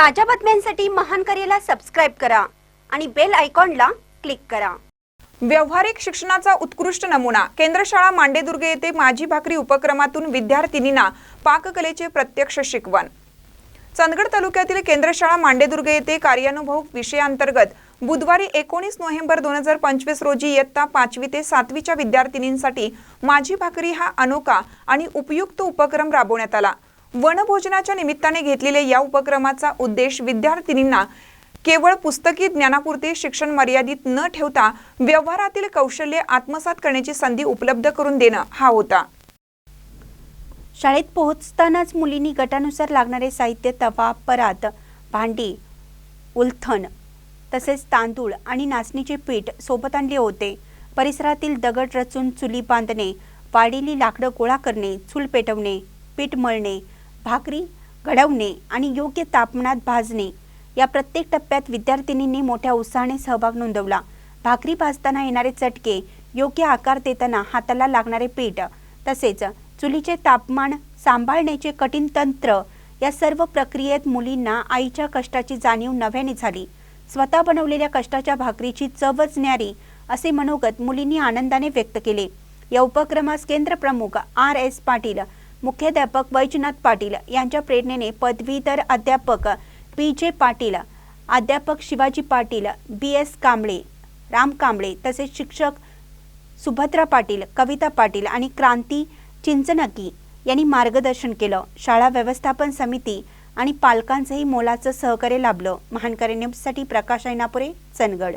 ताज्या बातम्यांसाठी महान करेला सबस्क्राईब करा आणि बेल आयकॉनला क्लिक करा. व्यावहारिक शिक्षणाचा उत्कृष्ट नमुना केंद्रशाळा मांडेदुर्ग येथे माझी भाकरी उपक्रमातून विद्यार्थिनींना पाककलेचे प्रत्यक्ष शिकवण. चंदगड तालुक्यातील केंद्रशाळा मांडेदुर्ग येथे कार्यानुभव विषयाअंतर्गत बुधवारी एकोणीस नोव्हेंबर दोन हजार पंचवीस रोजी इयत्ता पाचवी ते सातवीच्या विद्यार्थिनींसाठी माझी भाकरी हा अनोखा आणि उपयुक्त उपक्रम राबवण्यात आला. वनभोजनाच्या निमित्ताने घेतलेल्या या उपक्रमाचा उद्देश विद्यार्थिनींना केवळ पुस्तकी ज्ञानापुरते शिक्षण मर्यादित न ठेवता व्यवहारातील कौशल्य आत्मसात करण्याची संधी उपलब्ध करून देणं हा होता. शाळेत पोहोचतानाच मुलींनी गटानुसार लागणारे साहित्य तवा परात भांडी उलथण तसेच तांदूळ आणि नाचणीचे पीठ सोबत आणले होते. परिसरातील दगड रचून चुली बांधणे वाढलेली लाकडं गोळा करणे चूल पेटवणे पीठ मळणे भाकरी घडवणे आणि योग्य तापमानात भाजणे या प्रत्येक टप्प्यात विद्यार्थिनींनी मोठ्या उत्साहाने सहभाग नोंदवला. भाकरी भाजताना येणारे चटके योग्य आकार देताना हाताला लागणारे पीठ तसेच चुलीचे तापमान सांभाळण्याचे कठीण तंत्र या सर्व प्रक्रियेत मुलींना आईच्या कष्टाची जाणीव नव्याने झाली. स्वतः बनवलेल्या कष्टाच्या भाकरीची चवच न्यारी असे मनोगत मुलींनी आनंदाने व्यक्त केले. या उपक्रमास केंद्र प्रमुख आर एस पाटील मुख्याध्यापक वैजनाथ पाटील यांच्या प्रेरणेने पदवीधर अध्यापक पी जे पाटील अध्यापक शिवाजी पाटील बी एस कांबळे राम कांबळे तसेच शिक्षक सुभद्रा पाटील कविता पाटील आणि क्रांती चिंचनकी यांनी मार्गदर्शन केलं. शाळा व्यवस्थापन समिती आणि पालकांचंही मोलाचं सहकार्य लाभलं. महानकरी न्यूजसाठी प्रकाश ऐनापुरे चंदगड.